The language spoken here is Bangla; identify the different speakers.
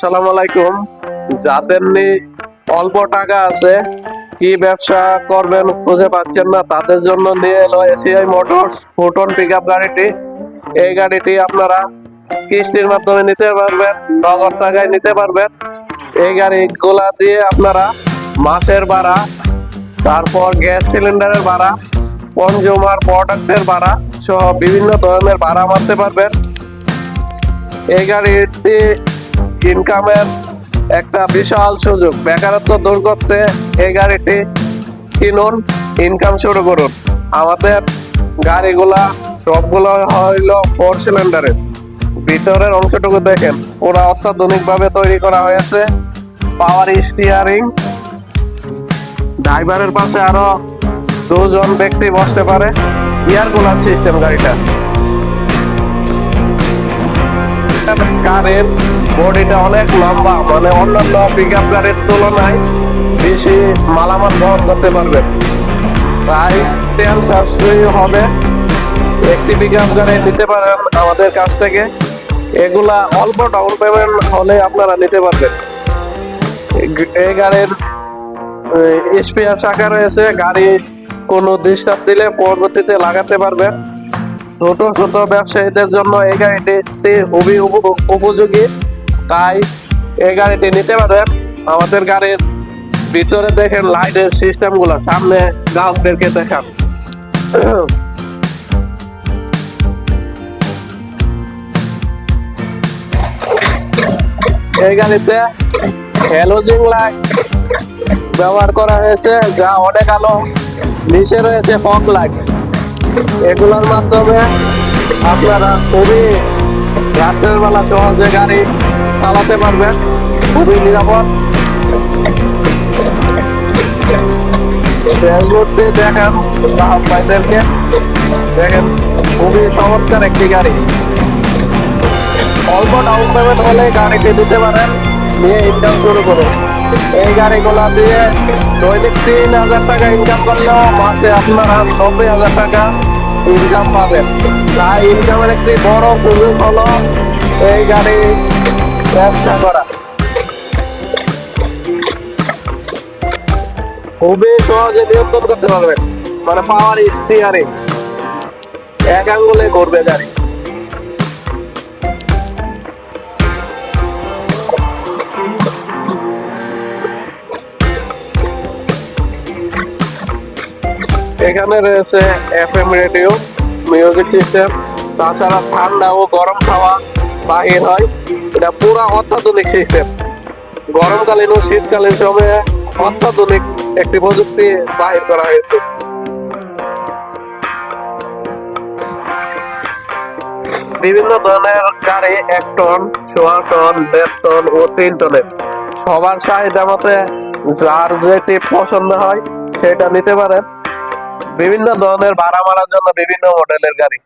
Speaker 1: আসসালামু আলাইকুম। যাদের নি অল্প টাকা আছে, কি ব্যবসা করবেন খুঁজে পাচ্ছেন না, তাদের জন্য নিয়ে এলো এসিআই মোটরস ফুটন পিক গাড়িটি। এই গাড়িটি আপনারা কিস্তির মাধ্যমে নিতে পারবেন, নগদ টাকায় নিতে পারবেন। এই গাড়ি গাড়িগুলা দিয়ে আপনারা মাসের ভাড়া, তারপর গ্যাস সিলিন্ডারের ভাড়া, কনজিউমার প্রোডাক্টের ভাড়া সহ বিভিন্ন ধরনের ভাড়া মারতে পারবেন। এই গাড়িটি ইনকামের একটা বিশাল সুযোগ। বেকারত্ব দূর করতে এই গাড়িটি কিনুন ইনকাম শুরু করুন। আমাদের গাড়িগুলা সবগুলো হইল ফোর সিলিন্ডারের ভিতরের অংশটুকু দেখেন, পুরা অত্যাধুনিক ভাবে তৈরি করা হয়েছে। পাওয়ার স্টিয়ারিং ড্রাইভারের পাশে আরও দুজন ব্যক্তি বসতে পারে। এয়ার কুলার সিস্টেম গাড়িটা। কারের বডিটা অনেক লম্বা মানে অন্যান্য পিক গাড়ির তুলনায় বেশি মালামাল বহন করতে পারবে। তাই তেল সাশ্রয়ী হবে। একটি পিক গাড়ি নিতে পারেন আমাদের কাছ থেকে। এগুলা অল্প ডাউন পেমেন্ট হলে আপনারা নিতে পারবেন। এই- গাড়ির স্পেয়ার চাকা রয়েছে, গাড়ি কোনো ডিস্টার্ব দিলে পরবর্তীতে লাগাতে পারবেন। ছোট ছোট ব্যবসায়ীদের জন্য এই গাড়িটি খুবই উপ- উপযোগী। তাই এই গাড়িটি নিতে পারেন। আমাদের গাড়ির ভিতরে দেখেন লাইটের সিস্টেমগুলো সামনে গ্রাহকদেরকে দেখান। এই গাড়িতে হ্যালোজিং লাইট ব্যবহার করা হয়েছে, যা অনেক আলো নিচে রয়েছে ফগ লাইট এগুলোর মাধ্যমে আপনারা খুবই রাত্রের বেলা সহজে গাড়ি চালাতে পারবেন খুবই নিরাপদ। ড্যাশবোর্ডে দেখেন গ্রাহক ভাইদেরকে। দেখেন, খুবই চমৎকার একটি গাড়ি। অল্প ডাউন পেমেন্ট হলে গাড়িটি দিতে পারেন। নিয়ে ইনকাম শুরু করুন এই গাড়িগুলা দিয়ে দৈনিক তিন হাজার টাকা ইনকাম করলেও মাসে আপনারা নব্বই হাজার টাকা ইনকাম পাবেন। তাই ইনকামের একটি বড় সুযোগ হলো এই গাড়ি ব্যবসা করা। খুবই সহজে নিয়ন্ত্রণ করতে পারবেন। মানে পাওয়ার স্টিয়ারিং এক আঙ্গুলে ঘুরবে গাড়ি। এখানে রয়েছে এফএম রেডিও মিউজিক সিস্টেম তাছাড়া ঠান্ডা ও গরম খাওয়া বাহির হয়। এটা পুরা অত্যাধুনিক সিস্টেম গরমকালীন ও শীতকালীন সময়ে অত্যাধুনিক একটি প্রযুক্তি বাহির করা হয়েছে। বিভিন্ন ধরনের গাড়ি এক টন, সোয়া টন, দেড় টন ও তিন টনের। সবার চাহিদা মতে যার যেটি পছন্দ হয় সেটা নিতে পারেন। বিভিন্ন ধরনের ভাড়া মারার জন্য বিভিন্ন মডেলের গাড়ি।